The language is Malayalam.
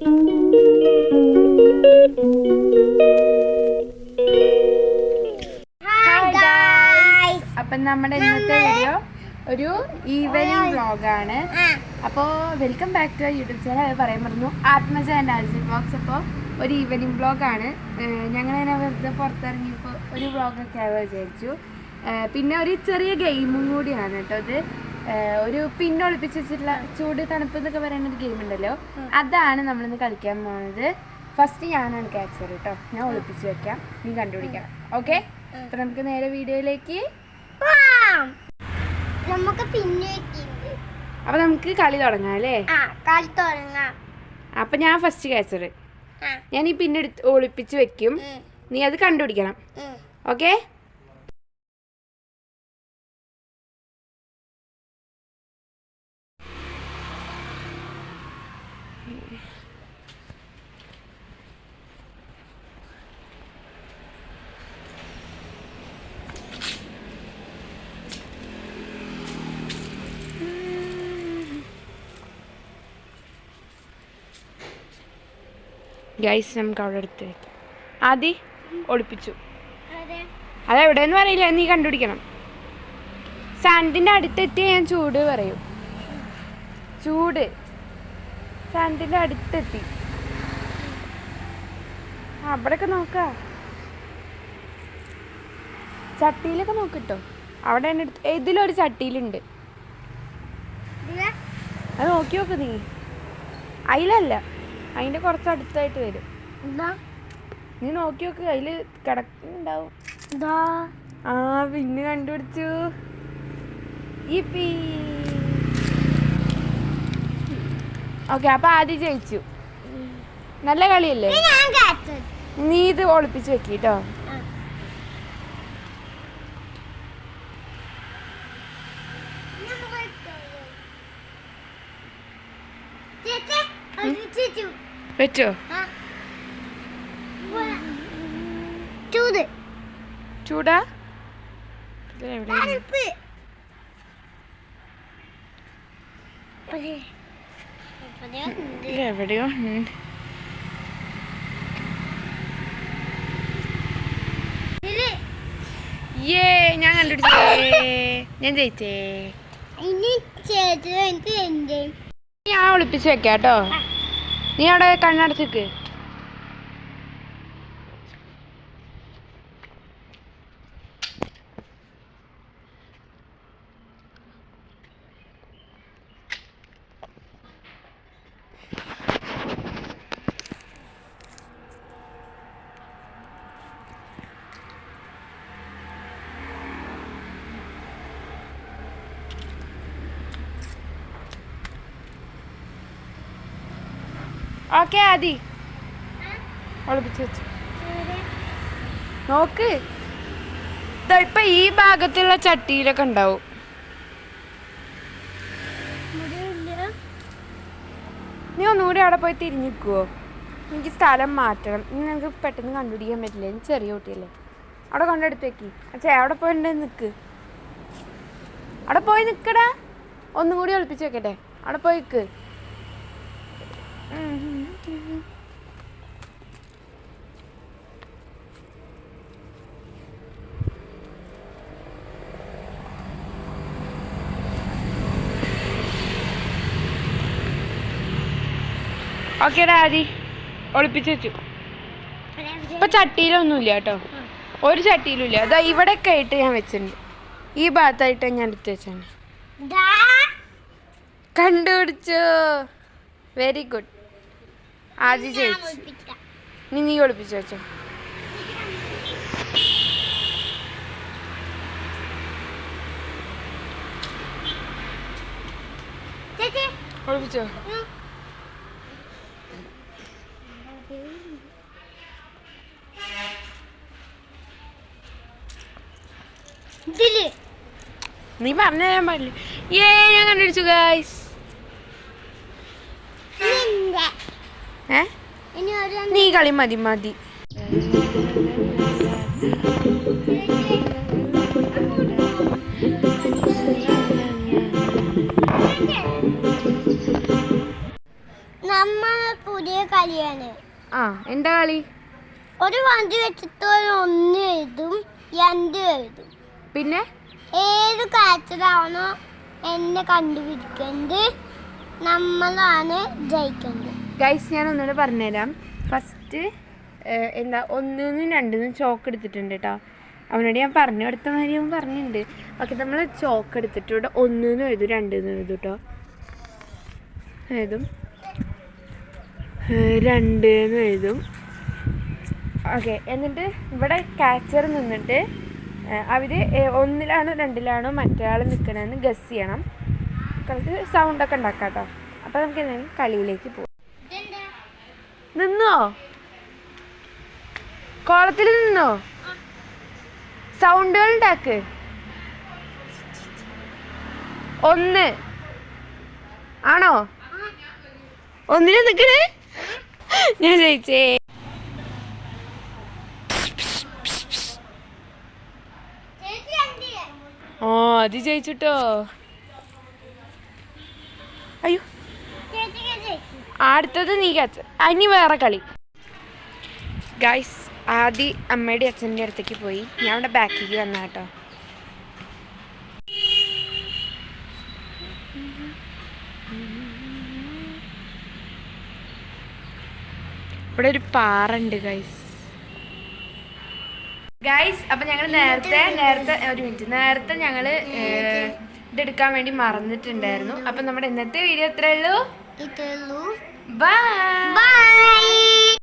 അപ്പം നമ്മുടെ ഇന്നത്തെ വീഡിയോ ഒരു ഈവനിങ് വ്ളോഗാണ് അപ്പോൾ welcome back to YouTube channel അത് പറയാൻ പറഞ്ഞു ആത്മജ ആൻഡ് ആൽസി വ്ളോഗ്സ് അപ്പോൾ ഒരു ഈവനിങ് വ്ളോഗാണ് ഞങ്ങളിങ്ങനെ വെറുതെ പുറത്തിറങ്ങിയപ്പോൾ ഒരു വ്ളോഗൊക്കെ ആവുക വിചാരിച്ചു. പിന്നെ ഒരു ചെറിയ ഗെയിമും കൂടിയാണ് കേട്ടോ ഇത്. ഒരു പിന്നൊളിപ്പിച്ച് വെച്ചിട്ടുള്ള ചൂട് തണുപ്പ് എന്നൊക്കെ പറയുന്ന ഒരു ഗെയിം ഉണ്ടല്ലോ. അതാണ് നമ്മളിന്ന് കളിക്കാൻ പോകുന്നത് ഫസ്റ്റ് ഞാനാണ് ക്യാച്ചർ കേട്ടോ ഞാൻ ഒളിപ്പിച്ച് വെക്കാം. നീ കണ്ടുപിടിക്കാം. ഓക്കെ അപ്പൊ നമുക്ക് നേരെ വീഡിയോയിലേക്ക് നമുക്ക് പിന്നെ. അപ്പൊ നമുക്ക് കളി തുടങ്ങാം അല്ലേ? കളി തുടങ്ങാം. അപ്പൊ ഞാൻ ഫസ്റ്റ് ക്യാച്ചർ ഞാൻ ഈ പിന്നെ ഒളിപ്പിച്ച് വെക്കും. നീ അത് കണ്ടുപിടിക്കണം. ഓക്കെ ഗൈസ് നമുക്ക് അവിടെ എടുത്ത് വെക്കാം. ആദ്യം ഒളിപ്പിച്ചു. അതെ. അതെവിടെയെന്ന് പറയില്ല നീ കണ്ടുപിടിക്കണം. സാൻഡിന്റെ അടുത്തെത്തി ഞാൻ ചൂട് പറയും. ചൂട്. സാൻഡിന്റെ അടുത്തെത്തി. അവിടെയൊക്കെ നോക്ക. ചട്ടിയിലൊക്കെ നോക്കിട്ടോ. അവിടെ തന്നെ എടുത്ത് ഇതിലൊരു ചട്ടിയിലുണ്ട്. അത് നോക്കി നോക്ക് നീ. അതിലല്ല അതിന്റെ കുറച്ച് അടുത്തായിട്ട് വരും നീ നോക്കി നോക്ക് അതിൽ കിടക്കുന്നുണ്ടാവും. ആ പിന്നെ കണ്ടുപിടിച്ചു. ഓക്കെ അപ്പൊ ആദ്യം ജയിച്ചു. നല്ല കളിയല്ലേ. നീ ഇത് ഒളിപ്പിച്ച് വെക്കിട്ടോ ആ. ചേച്ചി, ഒരു ചേച്ചി. വെച്ചോ ആ. ഇവിടെ. ചൂട് ചൂടാ ഇത് എവിടെയാ? തണുപ്പ് ഇപ്പഴേ. ഇപ്പഴേ ഉണ്ട്. ഇത് എവിടെയോ ഉണ്ട്. ഇതിൽ യേ ഞാൻ കണ്ടുപിടിച്ചേ. ഞാൻ ജയിച്ചേ. ഞാൻ ഒളിപ്പിച്ച് വെക്കാട്ടോ. നീ അവിടെ കണ്ണടച്ചിക്ക്. ഓക്കെ ആദി. ഒളിപ്പിച്ച് വെച്ചു. നോക്ക്. ഇപ്പൊ ഈ ഭാഗത്തുള്ള ചട്ടിയിലൊക്കെ ഉണ്ടാവും. നീ ഒന്നുകൂടി അവിടെ പോയി തിരിഞ്ഞിക്കുവോ എനിക്ക് സ്ഥലം മാറ്റണം. ഇനി നമുക്ക് പെട്ടെന്ന് കണ്ടുപിടിക്കാൻ പറ്റില്ല. എനിക്ക് ചെറിയ കുട്ടിയല്ലേ. അവിടെ കൊണ്ടെടുത്ത് വെക്കി. അച്ഛാ അവിടെ പോയിട്ട് നിക്ക്. അവിടെ പോയി നിൽക്കടാ ഒന്നും കൂടി ഒളിപ്പിച്ച് വെക്കട്ടെ. അവിടെ പോയി നിക്ക്. Okay daddy. ഒളിപ്പിച്ച് വെച്ചു. ഇപ്പൊ ചട്ടിയിലൊന്നുമില്ല കേട്ടോ. ഒരു ചട്ടിയിലുമില്ല. അതാ ഇവിടെയൊക്കെ ആയിട്ട് ഞാൻ വെച്ചിട്ടുണ്ട്. ഈ ഭാഗത്തായിട്ട് ഞാൻ എടുത്ത് വെച്ചാണ് കണ്ടുപിടിച്ചു? വെരി ഗുഡ് ആദ്യം ജയിച്ചു. നീ നീ ഒളിപ്പിച്ചു വെച്ചോ. ചേച്ചി. ഒളിപ്പിച്ചോ? നീ പറഞ്ഞ ഞാൻ പാടില്ല ഏ ഞാൻ കണ്ടുപിടിച്ചു ഗൈസ് ഇല്ല. ഏ? ഇനി ഒരു നീ കളി മതി മതി. ആ എന്താ കളി? ഒരു വണ്ടി വെച്ചിട്ട് ഒരു ഒന്ന് എഴുതും രണ്ട് എഴുതും. പിന്നെ? ഏത് കാറ്ററാണോ എന്നെ കണ്ടുപിടിക്കുന്നത് നമ്മളാണ് ജയിക്കുന്നത് ഗൈസ് ഞാൻ ഒന്നുകൂടെ പറഞ്ഞുതരാം. ഫസ്റ്റ് എന്താ ഒന്നിനും രണ്ടിനും ചോക്ക് എടുത്തിട്ടുണ്ട് കേട്ടോ അവനോട് ഞാൻ പറഞ്ഞു കൊടുത്ത മാതിരി അവൻ പറഞ്ഞിട്ടുണ്ട്. ഓക്കെ നമ്മൾ ചോക്ക് എടുത്തിട്ട് ഇവിടെ ഒന്നിനും എഴുതും രണ്ടിനും എഴുതും കേട്ടോ എഴുതും. രണ്ട് എന്ന് എഴുതും. ഓക്കെ എന്നിട്ട് ഇവിടെ ക്യാച്ചർ നിന്നിട്ട് അവർ ഒന്നിലാണോ രണ്ടിലാണോ മറ്റൊരാൾ നിൽക്കണമെന്ന് ഗസ് ചെയ്യണം. കുറച്ച് സൗണ്ടൊക്കെ ഉണ്ടാക്കാം കേട്ടോ അപ്പോൾ നമുക്ക് എന്തെങ്കിലും കളിയിലേക്ക് പോകാം നിന്നോ? കോളത്തിൽ നിന്നോ? സൗണ്ടുകൾ ഉണ്ടാക്ക്. ഒന്ന്. ആണോ? ഒന്നിന് നിക്കണേ? ഞാൻ ജയിച്ചേ. ഓ അത് ജയിച്ചിട്ടോ. അയ്യോ. അടുത്തത് നീ കച്ച അനി വേറെ കളി. ഗൈസ് ആദ്യ അമ്മയുടെ അച്ഛന്റെ അടുത്തേക്ക് പോയി. ഞാൻ അവിടെ ബാക്കിലേക്ക് വന്ന കേട്ടോ. ഇവിടെ ഒരു പാറ ഉണ്ട് ഗൈസ് ഗൈസ് അപ്പൊ ഞങ്ങൾ നേരത്തെ നേരത്തെ ഒരു മിനിറ്റ് നേരത്തെ ഞങ്ങൾ ഇതെടുക്കാൻ വേണ്ടി മറന്നിട്ടുണ്ടായിരുന്നു. അപ്പൊ നമ്മുടെ ഇന്നത്തെ വീഡിയോ എത്രയുള്ളൂ ബൈ